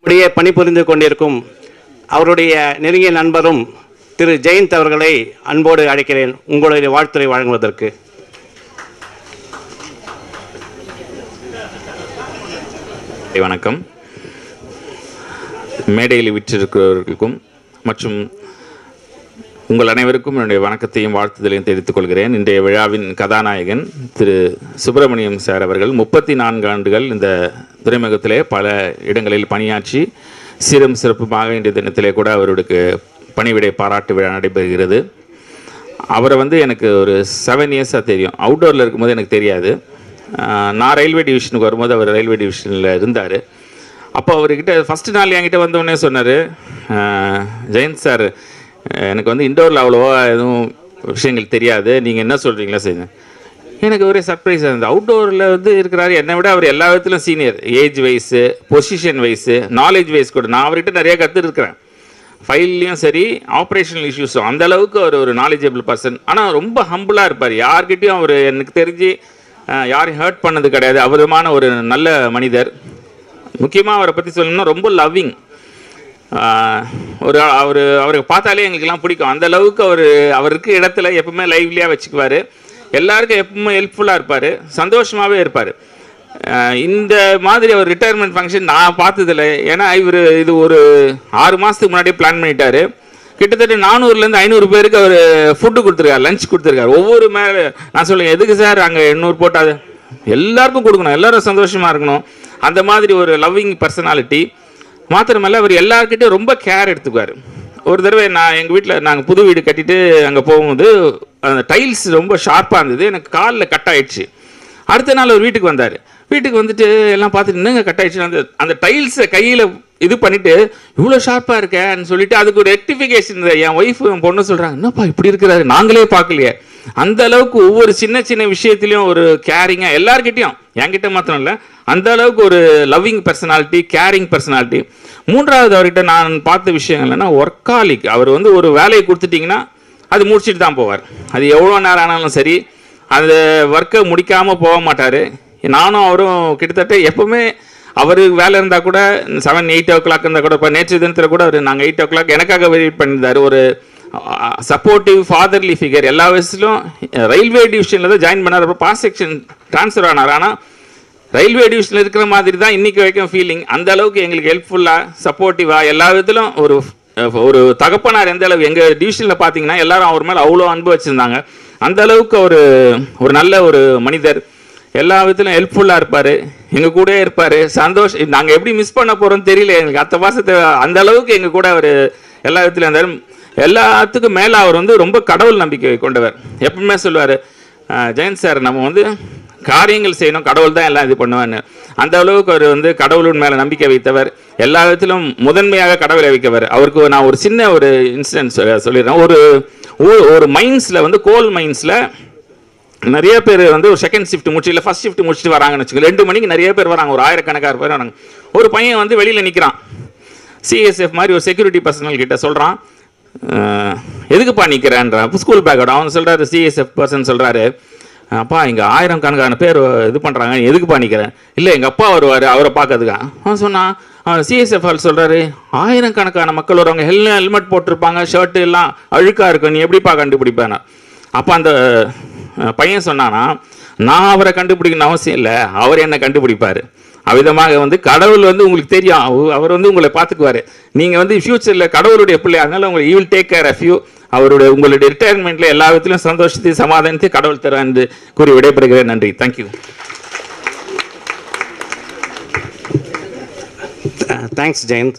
அப்படியே பணிபுரிந்து கொண்டிருக்கும் அவருடைய நெருங்கிய நண்பரும் திரு ஜெயந்த் அவர்களை அன்போடு அழைக்கிறேன். உங்களுடைய வாழ்த்துரை வழங்குவதற்கு. வணக்கம். மேடையில் விற்றிருக்கிறவர்களுக்கும் மற்றும் உங்கள் அனைவருக்கும் என்னுடைய வணக்கத்தையும் வாழ்த்துதலையும் தெரிவித்துக் கொள்கிறேன். இன்றைய விழாவின் கதாநாயகன் திரு சுப்பிரமணியம் சார் அவர்கள் முப்பத்தி நான்கு ஆண்டுகள் இந்த துறைமுகத்திலே பல இடங்களில் பணியாற்றி சீரும் சிறப்புமாக இன்றைய தினத்திலே கூட அவருக்கு பணிவிடை பாராட்டு விழா நடைபெறுகிறது. அவரை வந்து எனக்கு ஒரு செவன் இயர்ஸாக தெரியும். அவுட்டோரில் இருக்கும்போது எனக்கு தெரியாது. நான் ரயில்வே டிவிஷனுக்கு வரும்போது அவர் ரயில்வே டிவிஷனில் இருந்தார். அப்போ அவர்கிட்ட ஃபஸ்ட்டு நாள் என்கிட்ட வந்தோடனே சொன்னார் ஜெயந்த் சார் எனக்கு வந்து இண்டோரில் அவ்வளோவா எதுவும் விஷயங்கள் தெரியாது. நீங்கள் என்ன சொல்கிறீங்களா செய்யுங்க. எனக்கு ஒரே சர்ப்ரைஸாக இருந்தது. அவுட்டோரில் வந்து இருக்கிறாரு. என்னை விட அவர் எல்லா விதத்திலும் senior age wise position wise knowledge wise கூட. நான் அவர்கிட்ட நிறைய கற்றுருக்கிறேன் ஃபைல்லையும் சரி ஆப்ரேஷனல் இஷ்யூஸும் அந்த அளவுக்கு அவர் ஒரு நாலேஜபிள் பர்சன் ஆனால் ரொம்ப ஹம்பிளாக இருப்பார். யார்கிட்டையும் அவர் எனக்கு தெரிஞ்சு யாரையும் ஹர்ட் பண்ணது கிடையாது. அவருமான ஒரு நல்ல மனிதர். முக்கியமாக அவரை பற்றி சொல்லணும்னா ரொம்ப லவ்விங் ஒரு அவர் அவரை பார்த்தாலே எங்களுக்கெல்லாம் பிடிக்கும். அந்த அளவுக்கு அவர் அவருக்கு இடத்துல எப்பவுமே லைவ்லியாக வச்சுக்குவார். எல்லாருக்கும் எப்பவுமே ஹெல்ப்ஃபுல்லாக இருப்பார். சந்தோஷமாகவே இருப்பார். இந்த மாதிரி ஒரு ரிட்டையர்மெண்ட் ஃபங்க்ஷன் நான் பார்த்ததில்ல. ஏன்னா இவர் இது ஒரு ஆறு மாதத்துக்கு முன்னாடியே பிளான் பண்ணிட்டாரு. கிட்டத்தட்ட நானூறுலேருந்து ஐநூறு பேருக்கு அவர் ஃபுட்டு கொடுத்துருக்காரு லஞ்ச் கொடுத்துருக்காரு. ஒவ்வொரு மேலே நான் சொல்லுங்கள் எதுக்கு சார் அங்கே எண்ணூறு போட்டாது? எல்லாருக்கும் கொடுக்கணும். எல்லாரும் சந்தோஷமாக இருக்கணும். அந்த மாதிரி ஒரு லவ்விங் பர்சனாலிட்டி மாத்திரமல்ல அவர் எல்லாருக்கிட்டையும் ரொம்ப கேர் எடுத்துக்குவார். ஒரு தடவை நான் எங்கள் வீட்டில் நாங்கள் புது வீடு கட்டிட்டு அங்கே போகும்போது அந்த டைல்ஸ் ரொம்ப ஷார்ப்பாக இருந்தது. எனக்கு காலில் கட் ஆயிடுச்சு. அடுத்த நாள் அவர் வீட்டுக்கு வந்தார். வீட்டுக்கு வந்துட்டு எல்லாம் பார்த்துட்டு என்னங்க கட் ஆயிடுச்சு அந்த அந்த டைல்ஸை கையில் இது பண்ணிட்டு இவ்வளோ ஷார்ப்பாக இருக்கேன்னு சொல்லிட்டு அதுக்கு ஒரு ரெக்டிஃபிகேஷன் என் ஒய்ஃப் என் பொண்ணு சொல்கிறாங்க என்னப்பா இப்படி இருக்கிறாரு? நாங்களே பார்க்கலையே. அந்த அளவுக்கு ஒவ்வொரு சின்ன சின்ன விஷயத்துலையும் ஒரு கேரிங்காக எல்லார்கிட்டையும் என்கிட்ட மாத்திரம் இல்லை அந்த அளவுக்கு ஒரு லவ்விங் பர்சனாலிட்டி கேரிங் பர்சனாலிட்டி மூன்றாவது அவர்கிட்ட நான் பார்த்த விஷயம் என்னன்னா ஒர்க்காலிக் அவர் வந்து ஒரு வேலையை கொடுத்துட்டிங்கன்னா அது முடிச்சுட்டு தான் போவார். அது எவ்வளோ நேரம் ஆனாலும் சரி அந்த ஒர்க்கை முடிக்காமல் போக மாட்டார். நானும் அவரும் கிட்டத்தட்ட எப்பவுமே அவர் வேலை இருந்தால் கூட செவன் எயிட் ஓ கிளாக் இருந்தால் கூட இப்போ நேற்று தினத்தில் கூட அவர் நாங்கள் எயிட் ஓ கிளாக் எனக்காக வெயிட் பண்ணியிருந்தார். ஒரு சப்போர்ட்டிவ் ஃபாதர்லி ஃபிகர் எல்லா வயசுலையும் ரயில்வே டிவிஷனில் தான் ஜாயின் பண்ணார். அப்புறம் பாஸ் செக்ஷன் ட்ரான்ஸ்ஃபர் ஆனார். ஆனால் ரயில்வே டிவிஷனில் இருக்கிற மாதிரி தான் இன்னைக்கு வரைக்கும் ஃபீலிங் அந்த அளவுக்கு எங்களுக்கு ஹெல்ப்ஃபுல்லாக சப்போர்ட்டிவாக எல்லா விதத்திலும் ஒரு ஒரு தகப்பனார் எந்த அளவு எங்கள் டிவிஷனில் பார்த்தீங்கன்னா எல்லாரும் அவர் மேலே அவ்வளோ அன்பு வச்சுருந்தாங்க. அந்த அளவுக்கு ஒரு ஒரு நல்ல ஒரு மனிதர். எல்லா விதத்திலும் ஹெல்ப்ஃபுல்லாக இருப்பார். எங்கள் கூடயே இருப்பார். சந்தோஷ் நாங்கள் எப்படி மிஸ் பண்ண போகிறோம்னு தெரியல. எங்களுக்கு அத்த மாதத்தை அந்த அளவுக்கு எங்கள் கூட அவர் எல்லா விதத்திலும் இருந்தாலும் எல்லாத்துக்கும் மேலே அவர் வந்து ரொம்ப கடவுள் நம்பிக்கை கொண்டவர். எப்பவுமே சொல்லுவார் ஜெயந்த் சார் நம்ம வந்து காரியங்கள் செய்யணும். கடவுள் தான் எல்லாம் இது பண்ணுவான்னு. அந்த அளவுக்கு அவர் வந்து கடவுளின் மேலே நம்பிக்கை வைத்தவர். எல்லா விதத்திலும் முதன்மையாக கடவுளை வைக்கவர். அவருக்கு நான் ஒரு சின்ன ஒரு இன்சிடென்ட் சொல்லிடுறேன். ஒரு ஊ- ஒரு மைன்ஸில் வந்து கோல் மைன்ஸில் நிறைய பேர் வந்து ஒரு செகண்ட் ஷிஃப்ட் முடிச்சு இல்லை ஃபஸ்ட் ஷிஃப்ட் முடிச்சுட்டு வராங்கன்னு வச்சுக்கோங்க. ரெண்டு மணிக்கு நிறைய பேர் வராங்க. ஒரு ஆயிரக்கணக்காக பேர் வராங்க. ஒரு பையன் வந்து வெளியில் நிற்கிறான் சிஎஸ்எஃப் மாதிரி ஒரு செக்யூரிட்டி பர்சனல் கிட்ட சொல்கிறான் எதுக்குப்பா நிற்கிறேன்றான் ஸ்கூல் பேக்கோட அவன் சொல்கிறாரு சிஎஸ்எஃப் பர்சன் சொல்கிறாரு அப்பா இங்கே ஆயிரம் கணக்கான பேர் இது பண்ணுறாங்க நீ எதுக்குப்பா நிற்கிறேன் இல்லை எங்கள் அப்பா வருவார் அவரை பார்க்கறதுக்கா? அவன் சொன்னான். அவன் சிஎஸ்எஃப் ஆள் சொல்கிறாரு ஆயிரம் கணக்கான மக்கள் வருவாங்க ஹெல் ஹெல்மெட் போட்டிருப்பாங்க ஷர்ட்டு எல்லாம் அழுக்காக இருக்கும் நீ எப்படிப்பா கண்டுபிடிப்பேன் அப்போ அந்த பையன் சொன்னானா நான் அவரை கண்டுபிடிக்கணும் அவசியம் இல்லை அவர் என்னை கண்டுபிடிப்பார். அவ்விதமாக வந்து கடவுள் வந்து உங்களுக்கு தெரியும் அவர் வந்து உங்களை பார்த்துக்குவாரு. நீங்கள் வந்து ஃப்யூச்சரில் கடவுளுடைய பிள்ளை அதனால் உங்களை you will take care of you அவருடைய உங்களுடைய ரிட்டையர்மெண்ட்டில் எல்லா விதத்திலும் சந்தோஷத்தையும் சமாதானத்தையும் கடவுள் தர என்று கூறி விடைபெறுகிறேன். நன்றி. Thank you thanks Jayant